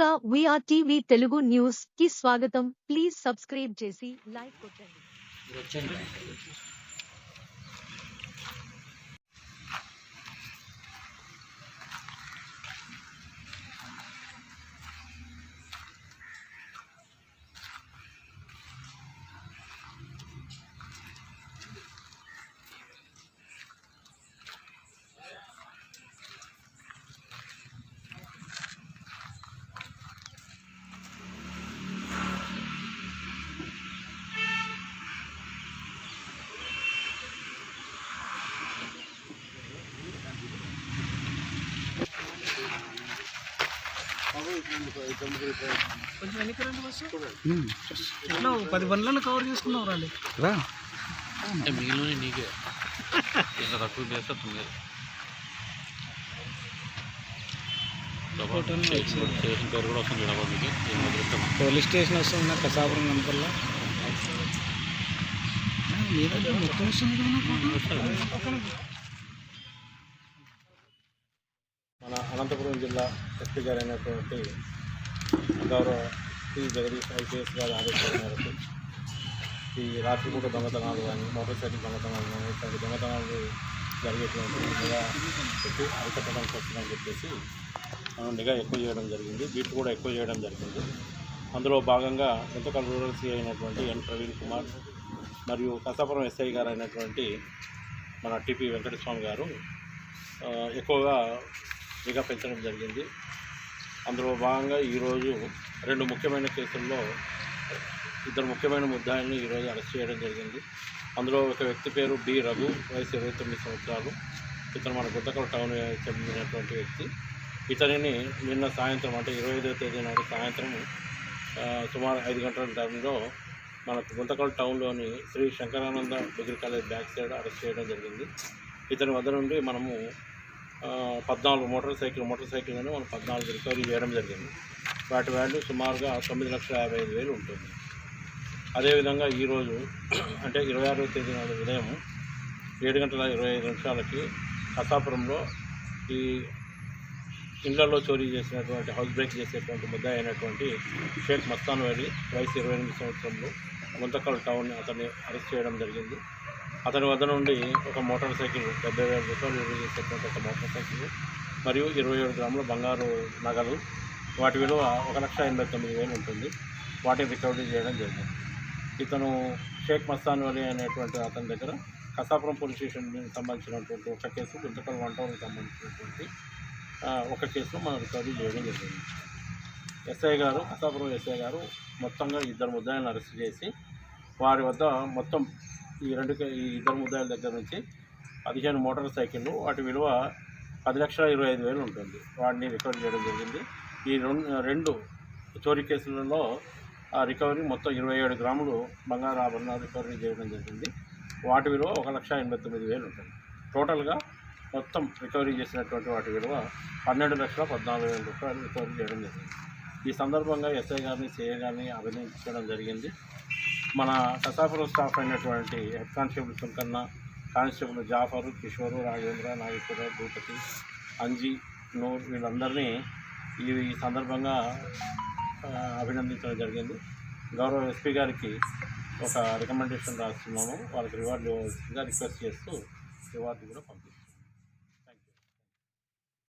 ముందుగా we are TV Telugu న్యూస్కి స్వాగతం. ప్లీజ్ సబ్స్క్రైబ్ చేసి లైక్ కొట్టండి. కొంచెం వెనక్కి రండి బస్సు ఎట్లా పది బండ్లను కవర్ చేసుకున్నావు రండి రా. మిగిలిన నీకే. తక్కువ చేస్తే తొమ్మిది ఫోటోలు స్టేషన్ స్టేషన్ పేరు కూడా వస్తుంది మీకు? పోలీస్ స్టేషన్ వస్తుంది కసాపురం మొత్తం వస్తుంది ఫోటో. మన అనంతపురం జిల్లా ఎస్పీ గారు అయినటువంటి గౌరవ శ్రీ జగదీష్ ఐపీఎస్ గారి ఆదేశాల మేరకు ఈ రాత్రిపూట దొంగతనాలు కానీ మోటార్ సైకిల్ దొంగతనాలు కానీ ఇట్లాంటి దొంగతనాలు జరిగేటువంటి నిఘా పెట్టి అరికట్టడానికి వస్తుందని చెప్పేసి మనం నిఘా ఎక్కువ చేయడం జరిగింది. బీట్ కూడా ఎక్కువ చేయడం జరిగింది. అందులో భాగంగా ఎంతకాల రూరల్ సీ అయినటువంటి ఎన్. ప్రవీణ్ కుమార్ మరియు కసాపురం ఎస్ఐ గారు అయినటువంటి మన టిపి వెంకటస్వామి గారు ఎక్కువగా నిఘా పెంచడం జరిగింది. అందులో భాగంగా ఈరోజు రెండు ముఖ్యమైన కేసుల్లో ఇద్దరు ముఖ్యమైన ముద్దాయిలను ఈరోజు అరెస్ట్ చేయడం జరిగింది. అందులో ఒక వ్యక్తి పేరు బి రఘు వయసు ఇరవై తొమ్మిది సంవత్సరాలు. ఇతను మన గుత్తకల్ టౌన్ చెందినటువంటి వ్యక్తి. ఇతనిని నిన్న సాయంత్రం అంటే ఇరవై ఐదవ తేదీ నాడు సాయంత్రం సుమారు ఐదు గంటల టైంలో మన Guntakal టౌన్లోని Shri Shankarananda degree college back side arrest చేయడం జరిగింది. ఇతని వద్ద నుండి మనము పద్నాలుగు మోటార్ సైకిల్ మోటార్ సైకిల్ కానీ మనం పద్నాలుగు రికవరీ చేయడం జరిగింది. వాటి వాల్యూ సుమారుగా తొమ్మిది లక్షల యాభై ఐదు వేలు ఉంటుంది. అదేవిధంగా ఈరోజు అంటే ఇరవై ఆరవ తేదీ నాడు ఉదయం ఏడు గంటల ఇరవై ఐదు నిమిషాలకి కసాపురంలో ఈ ఇండ్లలో చోరీ చేసినటువంటి హౌస్ బ్రేక్ చేసేటువంటి ముద్దాయి అయినటువంటి షేక్ మస్తాన్ వలి వయసు ఇరవై ఎనిమిది సంవత్సరంలో గుంతకల్ టౌన్ అతన్ని అరెస్ట్ చేయడం జరిగింది. అతని వద్ద నుండి ఒక మోటార్ సైకిల్ డెబ్బై వేల రూపాయలు విలువ చేసేటువంటి ఒక మోటార్ సైకిల్ మరియు ఇరవై ఏడు గ్రాముల బంగారు నగలు. వాటి విలువ ఒక లక్ష ఎనభై తొమ్మిది వేలు ఉంటుంది. వాటిని రికవరీ చేయడం జరిగింది. ఇతను షేక్ మస్తాన్ వలీ అనేటువంటి అతని దగ్గర కసాపురం పోలీస్ స్టేషన్ సంబంధించినటువంటి ఒక కేసు గుంతకల్ వన్ టౌన్కి సంబంధించినటువంటి ఒక కేసును మనం రికవరీ చేయడం జరిగింది. ఎస్ఐ గారు కసాపురం ఎస్ఐ గారు మొత్తంగా ఇద్దరు ముద్దాయిలను అరెస్ట్ చేసి వారి వద్ద మొత్తం ఈ రెండు ఈ ఇద్దరు ముద్దాయిల దగ్గర నుంచి పదిహేను మోటార్ సైకిళ్ళు వాటి విలువ పది లక్షల ఇరవై ఐదు వేలు ఉంటుంది. వాటిని రికవరీ చేయడం జరిగింది. ఈ రెండు రెండు చోరీ కేసులలో ఆ రికవరీ మొత్తం ఇరవై ఏడు గ్రాములు బంగారు ఆభరణాలు రికవరీ చేయడం జరిగింది. వాటి విలువ ఒక లక్ష ఎనభై తొమ్మిది వేలు ఉంటుంది. టోటల్గా మొత్తం రికవరీ చేసినటువంటి వాటి విలువ పన్నెండు లక్షల పద్నాలుగు వేల రూపాయలు రికవరీ చేయడం జరిగింది. ఈ సందర్భంగా ఎస్ఐ గారిని సిఐ గారిని అభినందించడం జరిగింది. మన కసాపురం స్టాఫ్ అయినటువంటి head constable Sunkanna constable Jafar Kishore Rajendra Nageshwara Bhupathi Anji Noor వీళ్ళందరినీ ఈ సందర్భంగా అభినందించడం జరిగింది. గౌరవ ఎస్పీ గారికి ఒక రికమెండేషన్ రాస్తున్నాము. వాళ్ళకి రివార్డు రిక్వెస్ట్ చేస్తూ రివార్డు కూడా పంపిస్తాం.